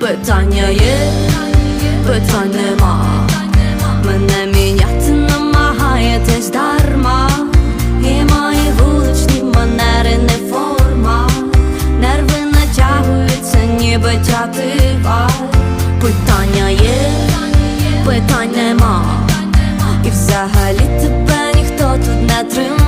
Питання є, питань нема. Мене міняти намагаєтесь дарма. І мої вуличні манери не форма. Нерви натягуються, ніби тятива. Питання є, питань нема. І взагалі тебе ніхто тут не тримав.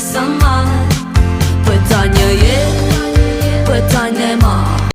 some